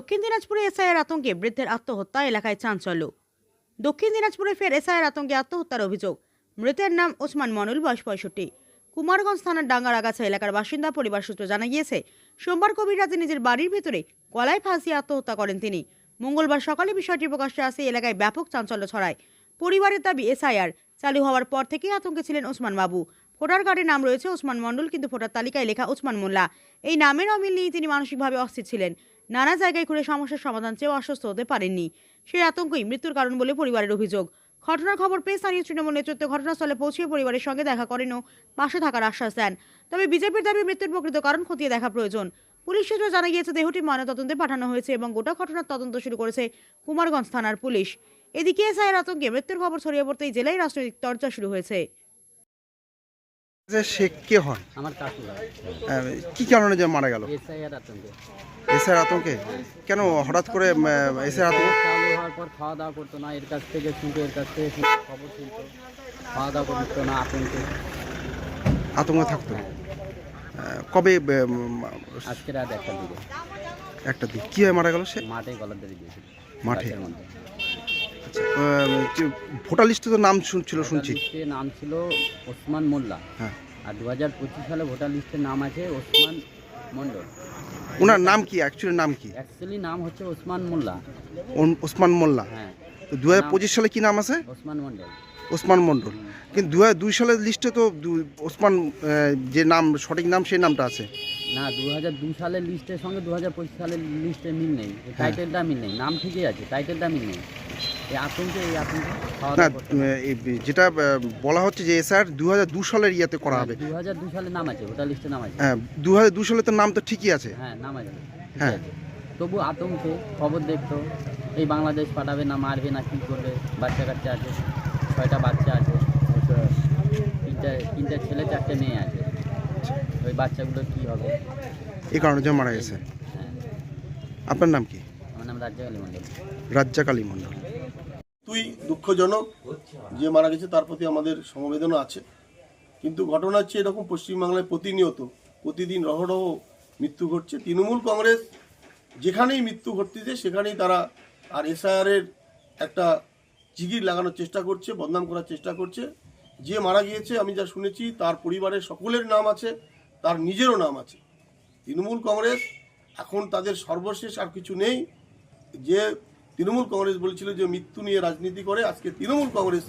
দক্ষিণ দিনাজপুরে এসআইয়ের আতঙ্কে বৃদ্ধের আত্মহত্যা এলাকায় চাঞ্চল্য। দক্ষিণ দিনাজপুরে ফের এসআইয়ের আতঙ্কে আত্মহত্যার অভিযোগ। মৃতের নাম ওসমান মনুল বয়স পঁয়ষট্টি। কুমারগঞ্জ থানার ডাঙ্গার আগাছা এলাকার বাসিন্দা পরিবার সূত্র জানা গিয়েছে, সোমবার কবির রাতে নিজের বাড়ির ভেতরে কলায় ফাঁসিয়ে আত্মহত্যা করেন তিনি। মঙ্গলবার সকালে বিষয়টি প্রকাশ্যে আসে এলাকায় ব্যাপক চাঞ্চল্য ছড়ায়। পরিবারের দাবি, এসআইআর চালু হওয়ার পর থেকেই আতঙ্কে ছিলেন ওসমান বাবু। ভোটার কার্ডে নাম রয়েছে ওসমান মণ্ডল, কিন্তু ভোটার তালিকায় লেখা ওসমান মোল্লা। এই নামের অমিল নিয়ে তিনি মানসিকভাবে অস্থির ছিলেন। নানা জায়গায় ঘুরে সমস্যার সমাধান চেয়েও আশ্বস্ত হতে পারেননি। সেই আতঙ্কই মৃত্যুর কারণ বলে পরিবারের অভিযোগ। ঘটনার খবর পেয়ে স্থানীয় তৃণমূল নেতৃত্ব ঘটনাস্থলে পৌঁছে পরিবারের সঙ্গে দেখা করেন ও পাশে থাকার আশ্বাস দেন। তবে বিজেপির দাবি, মৃত্যুর প্রকৃত কারণ খতিয়ে দেখা প্রয়োজন। পুলিশ সূত্রে জানা গিয়েছে, দেহটি ময়নাতদন্তে পাঠানো হয়েছে এবং গোটা ঘটনার তদন্ত শুরু করেছে কুমারগঞ্জ থানার পুলিশ। এদিকে এসআইয়ের আতঙ্কে মৃত্যুর খবর ছড়িয়ে পড়তেই জেলায় রাজনৈতিক চর্চা শুরু হয়েছে। যে সে কে হন? আমার কি কারণে যে মারা গেল? আতঙ্কে। কেন হঠাৎ করে আতঙ্ক? হওয়ার পর খাওয়া দাওয়া করতো না এর কাছ থেকে শুনতো এর কাছ থেকে খবর শুনতো খাওয়া দাওয়া করতো না আতঙ্কে। আতঙ্ক থাকতো। কবে উম, আজকে রাত একটা দিকে। একটা দিক। কি হয়ে মারা গেল সে? মাঠে গলার দিয়েছিল মাঠে? ভোটার লিস্টে তো নাম শুনছিল শুনছি। নাম ছিল ওসমান মোল্লা। হ্যাঁ। আর দু হাজার পঁচিশ সালে ভোটার লিস্টে নাম আছে ওসমান মণ্ডল। ওনার নাম কি? অ্যাকচুয়ালি নাম কি? অ্যাকচুয়ালি নাম হচ্ছে ওসমান মোল্লা। ওসমান মোল্লা। হ্যাঁ। তো দু হাজার পঁচিশ সালে কি নাম আছে? ওসমান মণ্ডল। ওসমান মণ্ডল। কিন্তু দু হাজার দুই সালের লিস্টে তো ওসমান যে নাম সঠিক নাম সেই নামটা আছে। না দু হাজার দু সালের লিস্টের সঙ্গে দু হাজার পঁচিশ সালের লিস্টে মিল নেই। হ্যাঁ। টাইটেলটা মিল নেই। নাম ঠিকই আছে টাইটেলটা মিল নেই। না যেটা বলা হচ্ছে যে এসআর দু হাজার দু সালের ইয়েতে করা হবে। দু হাজার দু সালে নাম আছে ভোটার লিস্টে নাম আছে। হ্যাঁ দু হাজার দু সালে তো নাম তো ঠিকই আছে। হ্যাঁ নাম আছে। হ্যাঁ। হ্যাঁ তবু আতঙ্কে খবর দেখতো এই বাংলাদেশ পাঠাবে না মারবে না কী করবে? বাচ্চা কাচ্চা আছে ছয়টা বাচ্চা আছে তিনটা তিনটা ছেলে চারটে মেয়ে আছে। ওই বাচ্চাগুলোর কী হবে? এই কারণে যে মারা গেছে। হ্যাঁ। আপনার নাম কি? আমার নাম রাজ্জাক আলী মণ্ডল। রাজ্জাক আলী মণ্ডল। তুই দুঃখজনক যে মারা গেছে, তার প্রতি আমাদের সমবেদনা আছে। কিন্তু ঘটনা হচ্ছে এরকম পশ্চিমবাংলায় প্রতিনিয়ত, প্রতিদিন রহরহ মৃত্যু ঘটছে। তৃণমূল কংগ্রেস যেখানেই মৃত্যু ঘটতেছে, সেখানেই তারা আর এসআইআরের একটা জিগির লাগানোর চেষ্টা করছে, বদনাম করার চেষ্টা করছে। যে মারা গিয়েছে, আমি যা শুনেছি, তার পরিবারের সকলের নাম আছে, তার নিজেরও নাম আছে। তৃণমূল কংগ্রেস এখন তাদের সর্বশেষ আর কিছু নেই। যে তৃণমূল কংগ্রেস বলেছিল যে মৃত্যু নিয়ে রাজনীতি করে আজকে তৃণমূল কংগ্রেস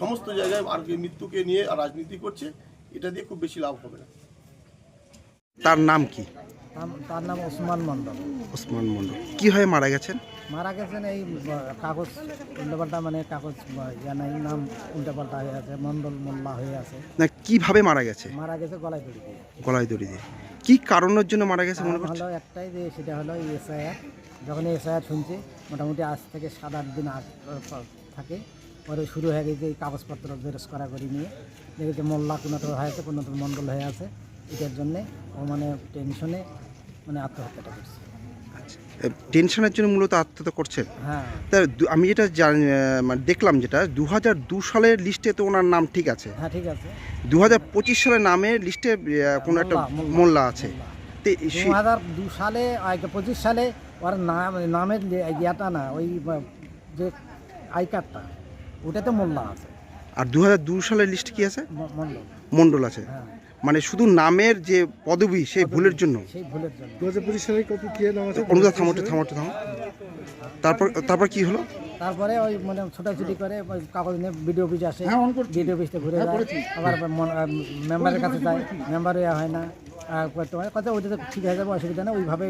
সমস্ত জায়গায় আর কি মৃত্যুকে নিয়ে রাজনীতি করছে এটা দিয়ে খুব বেশি লাভ হবে না। তার নাম কি? তার নাম ওসমান মণ্ডল। ওসমান মণ্ডল। কি হয়ে মারা গেছেন? মারা গেছেন এই কাগজ উল্টাপাল্টা মানে কাগজ আহ, ইয়া নাই নাম উল্টাপাল্টা হয়ে আছে মণ্ডল মোল্লা হয়ে আছে। না কীভাবে মারা গেছে? মারা গেছে গলায় দড়ি দিয়ে। গলায় দড়ি দিয়ে। কি কারণের জন্য মারা গেছে মনে হলো একটাই যে সেটা হলো এসআইআর যখন এসআইআর শুনছে মোটামুটি আজ থেকে সাত আট দিন আগ থাকে। পরে শুরু হয়ে গেছে এই কাগজপত্র জেরক্স করা করে নিয়ে। দেখেছে মোল্লা কোনোটা হয়েছে কোনোটা মণ্ডল হয়ে আছে। এটার জন্যে ও মানে টেনশনে মানে আত্মহত্যাটা করছে। আচ্ছা। টেনশনের জন্য মূলত আত্মহত্যা করছেন? হ্যাঁ। তা আমি যেটা মানে দেখলাম যেটা দু হাজার দু সালের লিস্টে তো ওনার নাম ঠিক আছে। হ্যাঁ ঠিক আছে। দু হাজার পঁচিশ সালের নামের লিস্টে কোনো একটা মোল্লা, আছে। তো দু হাজার দু সালে পঁচিশ সালে ওর নাম নামের ইয়েটা না ওই যে আই কার্ডটা ওটাতে মোল্লা আছে। আর দু হাজার দু সালের লিস্ট কি আছে? মন্ডল। মণ্ডল মণ্ডল আছে। হ্যাঁ। মানে শুধু নামের যে পদবি সেই ভুলের জন্য? সেই ভুলের জন্য। দু হাজার পঁচিশ সালে কত কি নাম আছে? অনুদা থামোটে থামোটে থামো তারপর তারপর কি হলো? তারপরে ওই মানে ছোটাছুটি করে ওই কাগজ নিয়ে বিডিও অফিস আসে। হ্যাঁ, on করছি। অফিসে ঘুরে যায়। আবার মেম্বারের কাছে যায়। মেম্বার হয় না। করতে হয় কথা ওইটা তো ঠিক হয়ে যাবে অসুবিধা নেই ওইভাবে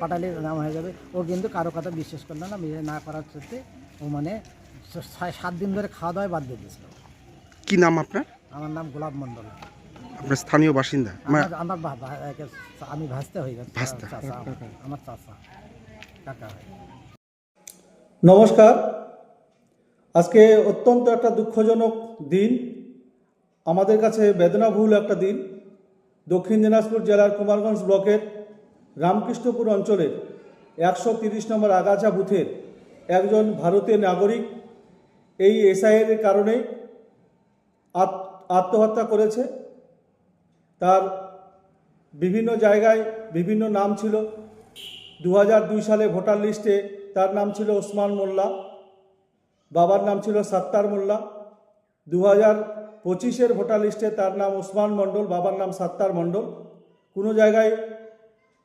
পাঠালে নাম হয়ে যাবে। ও কিন্তু কারও কথা বিশ্বাস করল না না করার ক্ষেত্রে ও মানে সাত দিন ধরে খাওয়া দাওয়া বাদ দিয়ে দিয়েছিল। কি নাম আপনার? আমার নাম গোলাপ মণ্ডল। আপনার স্থানীয় বাসিন্দা? মানে আমার আমি ভাসতে হই ভাস্তা। চাচা আমার, চাচা কাকা। নমস্কার। আজকে অত্যন্ত একটা দুঃখজনক দিন আমাদের কাছে বেদনাবহুল একটা দিন। দক্ষিণ দিনাজপুর জেলার কুমারগঞ্জ ব্লকের রামকৃষ্ণপুর অঞ্চলের একশো তিরিশ নম্বর আগাছা বুথের একজন ভারতীয় নাগরিক এই এসআইয়ের কারণে আত- আত্মহত্যা করেছে। তার বিভিন্ন জায়গায় বিভিন্ন নাম ছিল। দু সালে ভোটার লিস্টে তার নাম ছিল ওসমান মোল্লা, বাবার নাম ছিল সাত্তার মোল্লা। দু হাজার পঁচিশের ভোটার লিস্টে তার নাম ওসমান মণ্ডল, বাবার নাম সাত্তার মণ্ডল। কোনো জায়গায়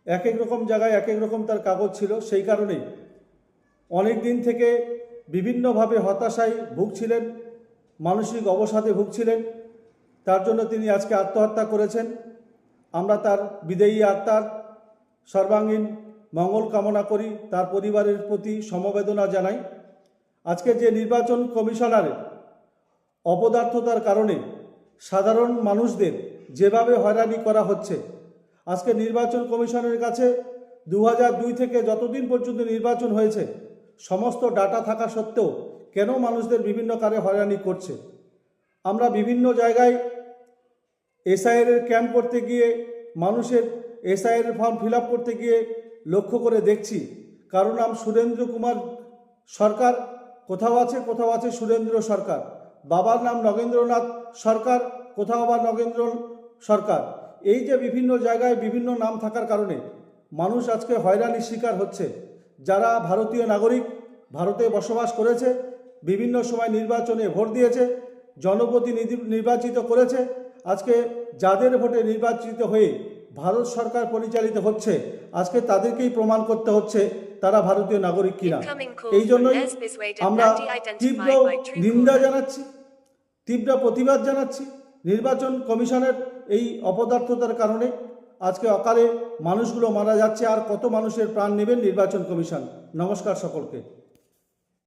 এক এক রকম জায়গায় এক এক রকম তার কাগজ ছিল, সেই কারণেই। অনেক দিন থেকে বিভিন্নভাবে হতাশায় ভুগছিলেন, মানসিক অবসাদে ভুগছিলেন। তার জন্য তিনি আজকে আত্মহত্যা করেছেন। আমরা তার বিদেয়ী আত্মার সর্বাঙ্গীন মঙ্গল কামনা করি, তার পরিবারের প্রতি সমবেদনা জানাই। আজকে যে নির্বাচন কমিশনারের অপদার্থতার কারণে সাধারণ মানুষদের যেভাবে হয়রানি করা হচ্ছে, আজকে নির্বাচন কমিশনের কাছে দু দুই থেকে যতদিন পর্যন্ত নির্বাচন হয়েছে, সমস্ত ডাটা থাকা সত্ত্বেও কেন মানুষদের বিভিন্ন কারে হয়রানি করছে? আমরা বিভিন্ন জায়গায় এসআইয়ের ক্যাম্প করতে গিয়ে, মানুষের এসআইয়ের ফর্ম ফিল করতে গিয়ে লক্ষ্য করে দেখছি, কারও নাম সুরেন্দ্র কুমার সরকার, কোথাও আছে কোথাও আছে সুরেন্দ্র সরকার। বাবার নাম নগেন্দ্রনাথ সরকার, কোথাও আবার নগেন্দ্র সরকার। এই যে বিভিন্ন জায়গায় বিভিন্ন নাম থাকার কারণে মানুষ আজকে হয়রানির শিকার হচ্ছে। যারা ভারতীয় নাগরিক, ভারতে বসবাস করেছে, বিভিন্ন সময় নির্বাচনে ভোট দিয়েছে, জনপ্রতিনিধি নির্বাচিত করেছে, আজকে যাদের ভোটে নির্বাচিত হয়ে ভারত সরকার পরিচালিত হচ্ছে, আজকে তাদেরকেই প্রমাণ করতে হচ্ছে তারা ভারতীয় নাগরিক কিনা? এই জন্যই আমরা তীব্র নিন্দা জানাচ্ছি তীব্র প্রতিবাদ জানাচ্ছি নির্বাচন কমিশনের এই অপদার্থতার কারণে। আজকে অকালে মানুষগুলো মারা যাচ্ছে আর কত মানুষের প্রাণ নেবেন নির্বাচন কমিশন? নমস্কার সকলকে।